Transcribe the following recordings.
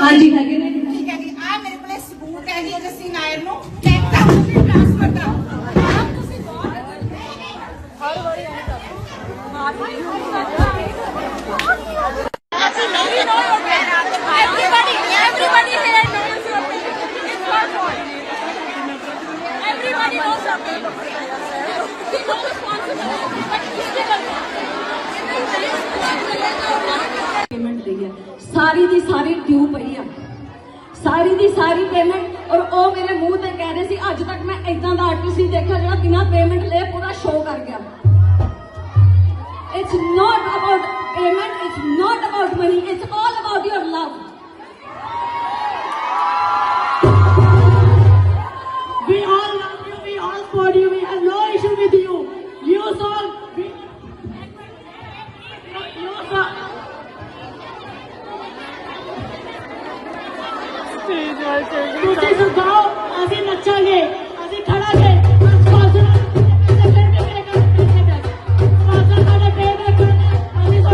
ਹਾਂਜੀ ਹੈਗੇ ਨੇ ਠੀਕ ਹੈ ਜੀ ਆ ਮੇਰੇ ਕੋਲੇ ਸਬੂਤ ਹੈ ਜੀ ਜੱਸੀ ਨਾਇਰ ਨੂੰ ਚੈੱਕ ਦਾ ਤੁਸੀਂ ਟ੍ਰਾਂਸਫਰ ਦਾ ਆਪ ਤੁਸੀਂ ਬਹੁਤ ਅਸੀਂ ਨਹੀਂ no Everybody, everybody here knows your opinion. It's your fault. Everybody knows your opinion. He ਸਾਰੀ ਦੀ ਸਾਰੀ ਡਿਊ ਪਈ ਆ? ਸਾਰੀ ਦੀ ਸਾਰੀ ਪੇਮੈਂਟ ਔਰ ਉਹ ਮੇਰੇ ਮੂੰਹ ਤੇ ਕਹਿ ਰਹੇ ਸੀ, ਅੱਜ ਤੱਕ ਮੈਂ ਇਦਾਂ ਦਾ ਆਰਟਿਸਟ ਨਹੀਂ ਦੇਖਿਆ ਜਿਹੜਾ ਬਿਨਾਂ ਪੇਮੈਂਟ ਲਏ ਪੂਰਾ ਸ਼ੋਅ ਕਰ ਗਿਆ। ਇਟਸ ਨਾਟ ਅਬਾਊਟ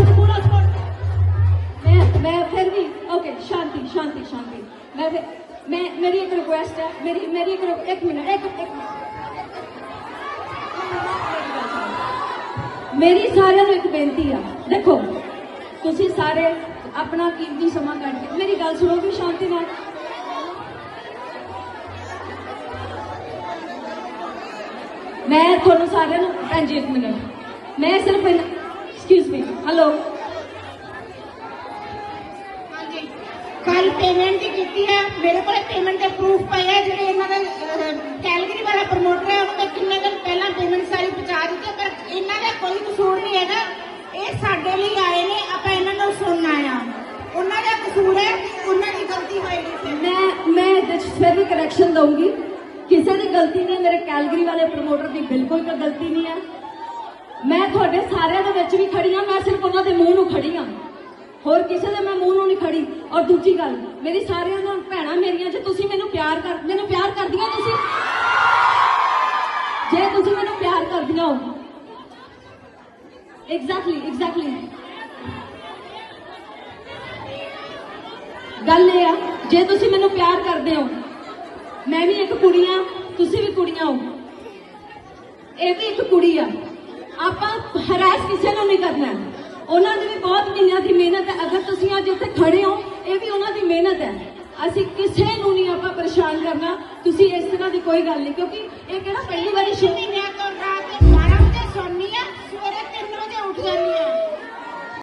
ਸਪੋਰਟ ਮੈਂ ਮੈਂ ਫਿਰ ਵੀ ਓਕੇ ਸ਼ਾਂਤੀ ਸ਼ਾਂਤੀ ਸ਼ਾਂਤੀ ਮੈਂ ਫਿਰ ਮੈਂ ਮੇਰੀ ਇੱਕ ਰਿਕੁਐਸਟ ਹੈ ਮੇਰੀ ਮੇਰੀ ਇੱਕ ਰਿਕ- ਇੱਕ ਮਿੰਟ ਇੱਕ ਇੱਕ ਮੇਰੀ ਸਾਰਿਆਂ ਨੂੰ ਇੱਕ ਬੇਨਤੀ ਆ ਦੇਖੋ ਤੁਸੀਂ ਸਾਰੇ ਆਪਣਾ ਕੀਮਤੀ ਸਮਾਂ ਕੱਢ ਕੇ ਮੇਰੀ ਗੱਲ ਸੁਣੋਗੇ ਸ਼ਾਂਤੀ ਨਾਲ ਮੈਂ ਤੁਹਾਨੂੰ ਸਾਰਿਆਂ ਨੂੰ ਭੈਣ ਜੀ ਇੱਕ ਮਿੰਟ। ਮੈਂ ਸਿਰਫ ਐਕਸਕਿਊਜ਼ ਮੀ ਹੈਲੋ ਹਾਂਜੀ। ਕੱਲ ਪੇਮੈਂਟ ਕੀਤੀ ਹੈ ਮੇਰੇ ਕੋਲ ਪੇਮੈਂਟ ਦੇ ਪ੍ਰੂਫ ਪਏ ਹੈ ਜਿਹੜੇ ਇਹਨਾਂ ਦਾ ਕੈਲਗਰੀ ਵਾਲਾ ਪ੍ਰਮੋਟਰ ਹੈ ਉਹਨੇ ਕਿੰਨੇ ਦਿਨ ਪਹਿਲਾਂ ਪੇਮੈਂਟ ਸਾਰੀ ਪਹੁੰਚਾ ਦਿੱਤੀ ਪਰ ਇਹਨਾਂ ਦਾ ਕੋਈ ਕਸੂਰ ਨਹੀਂ ਹੈਗਾ। ਇਹ ਸਾਡੇ ਲਈ ਆਏ ਨੇ ਆਪਾਂ ਇਹਨਾਂ ਨੂੰ ਸੁਣਨਾ ਆ। ਉਹਨਾਂ ਦਾ ਕਸੂਰ ਹੈ ਉਹਨਾਂ ਦੀ ਗਲਤੀ ਹੋਏਗੀ। ਮੈਂ ਮੈਂ ਇਹਦੇ 'ਚ ਫਿਰ ਵੀ ਕਰੈਕਸ਼ਨ ਦਊਂਗੀ। ਗਲਤੀ ਨਹੀਂ ਮੇਰੇ ਕੈਲਗਰੀ ਵਾਲੇ ਪ੍ਰਮੋਟਰ ਦੀ ਬਿਲਕੁਲ ਕੋਈ ਗਲਤੀ ਨਹੀਂ ਹੈ ਮੈਂ ਤੁਹਾਡੇ ਸਾਰਿਆਂ ਦੇ ਵਿੱਚ ਵੀ ਖੜੀ ਹਾਂ ਮੈਂ ਸਿਰਫ ਉਹਨਾਂ ਦੇ ਮੂੰਹ ਨੂੰ ਖੜੀ ਹਾਂ ਹੋਰ ਕਿਸੇ ਦੇ ਮੈਂ ਮੂੰਹ ਨੂੰ ਨਹੀਂ ਖੜੀ। ਔਰ ਦੂਜੀ ਗੱਲ, ਮੇਰੀ ਸਾਰਿਆਂ ਨੂੰ ਭੈਣਾਂ ਮੇਰੀਆਂ, ਜੇ ਤੁਸੀਂ ਮੈਨੂੰ ਪਿਆਰ ਕਰ, ਮੈਨੂੰ ਪਿਆਰ ਕਰਦੀਆਂ ਤੁਸੀਂ? ਜੇ ਤੁਸੀਂ ਮੈਨੂੰ ਪਿਆਰ ਕਰਦੀਆਂ ਹੋ। ਐਗਜ਼ੈਕਟਲੀ ਐਗਜ਼ੈਕਟਲੀ ਗੱਲ ਇਹ ਆ, ਜੇ ਤੁਸੀਂ ਮੈਨੂੰ ਪਿਆਰ ਕਰਦੇ ਹੋ, ਮੈਂ ਵੀ ਇੱਕ ਕੁੜੀ ਆ। ਤੁਸੀਂ ਵੀ ਕੁੜੀਆਂ ਹੋ। ਇਹ ਵੀ ਇੱਕ ਕੁੜੀ ਆ। ਆਪਾਂ ਹਰਾਸ ਕਿਸੇ ਨੂੰ ਨਹੀਂ ਕਰਨਾ। ਉਹਨਾਂ ਦੀ ਵੀ ਬਹੁਤ ਮਹੀਨਿਆਂ ਦੀ ਮਿਹਨਤ ਹੈ। ਅਗਰ ਤੁਸੀਂ ਅੱਜ ਇੱਥੇ ਖੜੇ ਹੋ, ਇਹ ਵੀ ਉਹਨਾਂ ਦੀ ਮਿਹਨਤ ਹੈ। ਅਸੀਂ ਕਿਸੇ ਨੂੰ ਨਹੀਂ ਆਪਾਂ ਪਰੇਸ਼ਾਨ ਕਰਨਾ। ਤੁਸੀਂ ਇਸ ਤਰ੍ਹਾਂ ਦੀ ਕੋਈ ਗੱਲ ਨਹੀਂ, ਕਿਉਂਕਿ ਇਹ ਕਿਹੜਾ ਪਹਿਲੀ ਵਾਰੀ ਸ਼ੋ